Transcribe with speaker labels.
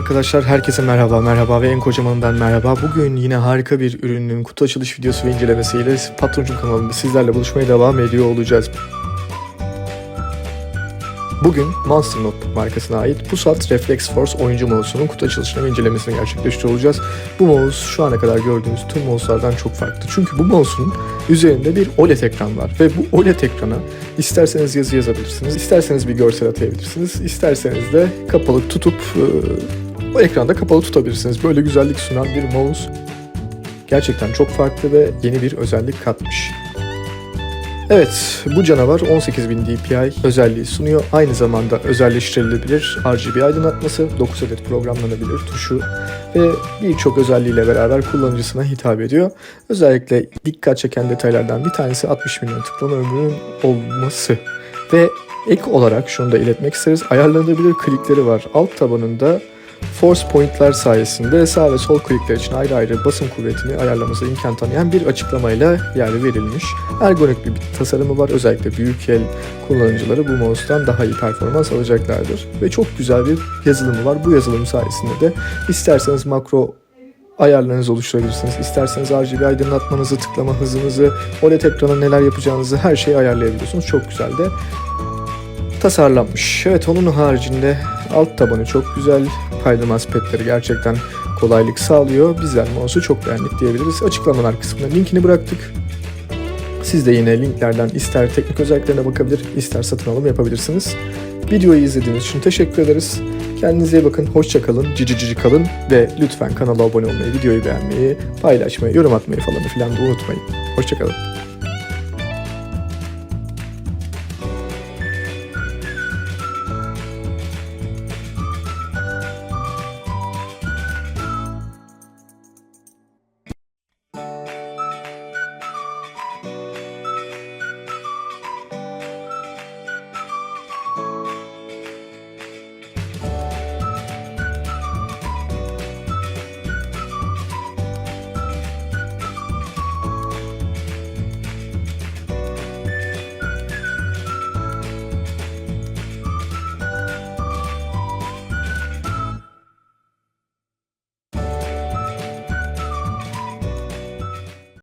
Speaker 1: arkadaşlar, herkese merhaba, merhaba ve en kocamanından merhaba. Bugün yine harika bir ürünün kutu açılış videosu ve incelemesiyle Patroncum kanalında sizlerle buluşmaya devam ediyor olacağız. Bugün Monster Notebook markasına ait Pusat Reflex Force oyuncu mouse'unun kutu açılışını ve incelemesini gerçekleştiriyor olacağız. Bu mouse şu ana kadar gördüğümüz tüm mouse'lardan çok farklı. Çünkü bu mouse'un üzerinde bir OLED ekran var ve bu OLED ekrana isterseniz yazı yazabilirsiniz, isterseniz bir görsel atayabilirsiniz, isterseniz de kapalı tutup o ekranda kapalı tutabilirsiniz. Böyle güzellik sunan bir mouse gerçekten çok farklı ve yeni bir özellik katmış. Evet, bu canavar 18000 dpi özelliği sunuyor. Aynı zamanda özelleştirilebilir RGB aydınlatması, 9 adet programlanabilir tuşu ve birçok özelliğiyle beraber kullanıcısına hitap ediyor. Özellikle dikkat çeken detaylardan bir tanesi 60 milyon tıklama ömrünün olması ve ek olarak şunu da iletmek isteriz. Ayarlanabilir klikleri var. Alt tabanında Force Point'ler sayesinde sağ ve sol klikler için ayrı ayrı basım kuvvetini ayarlaması imkan tanıyan bir açıklamayla yer verilmiş. Ergonomik bir tasarımı var. Özellikle büyük el kullanıcıları bu mouse'dan daha iyi performans alacaklardır. Ve çok güzel bir yazılımı var. Bu yazılım sayesinde de isterseniz makro ayarlarınızı oluşturabilirsiniz. İsterseniz RGB aydınlatmanızı, tıklama hızınızı, OLED ekrana neler yapacağınızı her şeyi ayarlayabiliyorsunuz. Çok güzel de tasarlanmış. Evet onun haricinde alt tabanı çok güzel. Kaydırmaz petleri gerçekten kolaylık sağlıyor. Bizler mouse'u çok beğendik diyebiliriz. Açıklamalar kısmına linkini bıraktık. Siz de yine linklerden ister teknik özelliklerine bakabilir, ister satın alım yapabilirsiniz. Videoyu izlediğiniz için teşekkür ederiz. Kendinize iyi bakın, hoşça kalın, cici cici kalın ve lütfen kanala abone olmayı, videoyu beğenmeyi, paylaşmayı, yorum atmayı falan filan da unutmayın. Hoşça kalın.